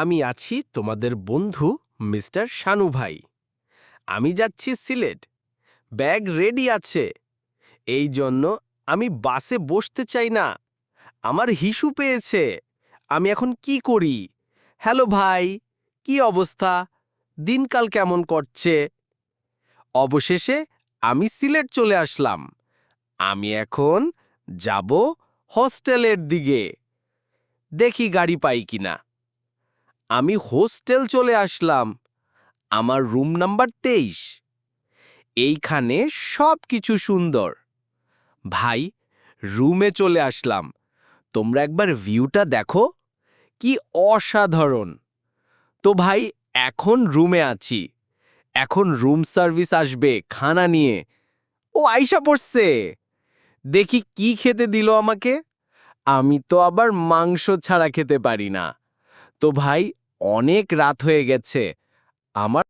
আমি আছি তোমাদের বন্ধু মিস্টার শানু ভাই। আমি যাচ্ছি সিলেট। ব্যাগ রেডি আছে। এই জন্য আমি বাসে বসতে চাই না। আমার হিসু পেয়েছে। আমি এখন কি করি? হ্যালো ভাই, কি অবস্থা? দিনকাল কেমন করছে অবশেষে আমি সিলেট চলে আসলাম। আমি এখন যাব হস্টেলের দিকে। দেখি গাড়ি পাই কিনা। আমি হোস্টেল চলে আসলাম। আমার রুম নাম্বার তেইশ। এইখানে সব কিছু সুন্দর। ভাই, রুমে চলে আসলাম। তোমরা একবার ভিউটা দেখো। কি অসাধারণ। তো ভাই, এখন রুমে আছি। এখন রুম সার্ভিস আসবে, খানা নিয়ে। ও আইসা পড়ছে। দেখি কি খেতে দিল আমাকে। আমি তো আবার মাংস ছাড়া খেতে পারি না। তো ভাই অনেক রাত হয়ে গেছে। আমার